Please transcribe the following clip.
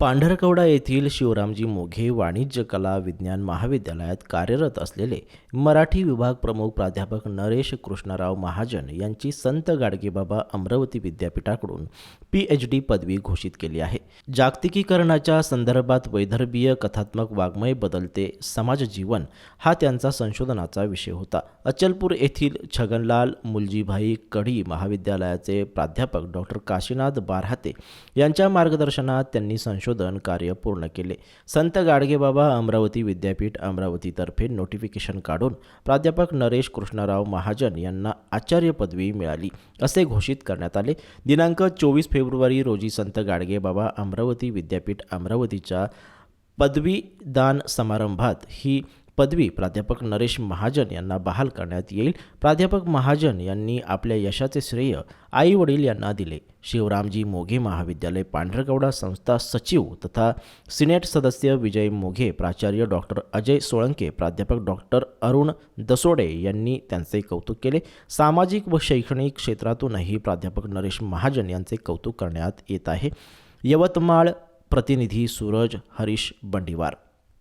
पांढरकवडा येथील शिवरामजी मोघे वाणिज्य कला विज्ञान महाविद्यालयात कार्यरत असलेले मराठी विभाग प्रमुख प्राध्यापक नरेश कृष्णराव महाजन यांची संत गाडगेबाबा अमरावती विद्यापीठाकडून पी एच डी पदवी घोषित केली आहे. जागतिकीकरणाच्या संदर्भात वैदर्भीय कथात्मक वाङ्मय बदलते समाज जीवन हा त्यांचा संशोधनाचा विषय होता. अचलपूर येथील छगनलाल मुलजीभाई कढी महाविद्यालयाचे प्राध्यापक डॉक्टर काशीनाथ बारहाते यांच्या मार्गदर्शनात त्यांनी संशोधन कार्य पूर्ण केले. संत गाडगेबाबा अमरावती विद्यापीठ अमरावतीतर्फे नोटिफिकेशन काढून प्राध्यापक नरेश कृष्णराव महाजन यांना आचार्य पदवी मिळाली असे घोषित करण्यात आले. दिनांक चोवीस फेब्रुवारी रोजी संत गाडगेबाबा अमरावती विद्यापीठ अमरावतीच्या पदवीदान समारंभात ही पदवी प्राध्यापक नरेश महाजन यांना बहाल करण्यात येईल. प्राध्यापक महाजन यांनी आपल्या यशाचे श्रेय आई वडील यांना दिले. शिवरामजी मोघे महाविद्यालय पांढरकवडा संस्था सचिव तथा सिनेट सदस्य विजय मोघे प्राचार्य डॉक्टर अजय सोळंके प्राध्यापक डॉक्टर अरुण दसोडे यांनी त्यांचे कौतुक केले. सामाजिक व शैक्षणिक क्षेत्रातूनही प्राध्यापक नरेश महाजन यांचे कौतुक करण्यात येत आहे. यवतमाळ प्रतिनिधी सूरज हरीश बंडीवार